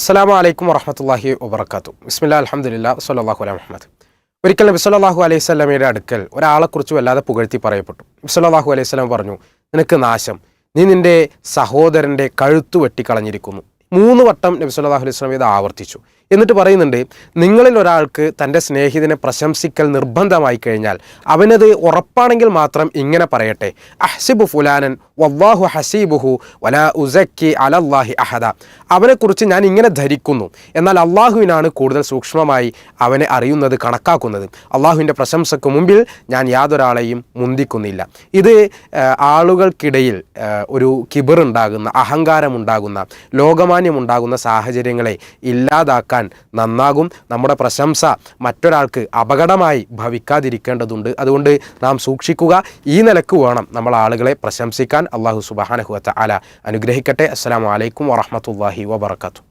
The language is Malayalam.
അസ്സാം വലൈക്കും വറഹമത്തല്ലാഹി വബർക്കാത്തു ബിസ്മില്ല അലഹമുല്ല സല്ലാഹു അലൈഹി മുഹമ്മദ്. ഒരിക്കൽ നബി അലൈഹി സ്വലമയുടെ അടുക്കൽ ഒരാളെക്കുറിച്ച് വല്ലാതെ പുകഴ്ത്തി പറയപ്പെട്ടു. നബിസ്വല്ലാഹു അലൈഹി സ്വലം പറഞ്ഞു നിനക്ക് നാശം. നീ നിന്റെ സഹോദരന്റെ കഴുത്തു വെട്ടിക്കളഞ്ഞിരിക്കുന്നു. മൂന്ന് വട്ടം നബി സല്ലാഹു അലൈഹി സ്വലം ഇത് ആവർത്തിച്ചു. എന്നിട്ട് പറയുന്നുണ്ട് നിങ്ങളിൽ ഒരാൾക്ക് തന്റെ സ്നേഹിതനെ പ്രശംസിക്കൽ നിർബന്ധമായി കഴിഞ്ഞാൽ അവനത് ഉറപ്പാണെങ്കിൽ മാത്രം ഇങ്ങനെ പറയട്ടെ അഹ്സിബു ഫുലാനൻ വവ്വാഹു ഹസീബുഹു വല ഉസക്കി അലല്ലാഹി അഹദ. അവനെക്കുറിച്ച് ഞാൻ ഇങ്ങനെ ധരിക്കുന്നു. എന്നാൽ അള്ളാഹുവിനാണ് കൂടുതൽ സൂക്ഷ്മമായി അവനെ അറിയുന്നത് കണക്കാക്കുന്നത്. അള്ളാഹുവിന്റെ പ്രശംസക്ക് മുമ്പിൽ ഞാൻ യാതൊരാളെയും മുന്തിക്കുന്നില്ല. ഇത് ആളുകൾക്കിടയിൽ ഒരു കിബറുണ്ടാകുന്ന അഹങ്കാരമുണ്ടാകുന്ന ലോകമാന്യമുണ്ടാകുന്ന സാഹചര്യങ്ങളെ ഇല്ലാതാക്കാൻ നന്നാകും. നമ്മുടെ പ്രശംസ മറ്റൊരാൾക്ക് അപകടമായി ഭവിക്കാതിരിക്കേണ്ടതുണ്ട്. അതുകൊണ്ട് നാം സൂക്ഷിക്കുക. ഈ നിലയ്ക്ക് വേണം നമ്മൾ ആളുകളെ പ്രശംസിക്കാൻ. അള്ളാഹു സുബാനഹുഅത്ത അല അനുഗ്രഹിക്കട്ടെ. അസ്സാം വലൈക്കും വറഹമത്തല്ലാഹി വബർക്കാത്തു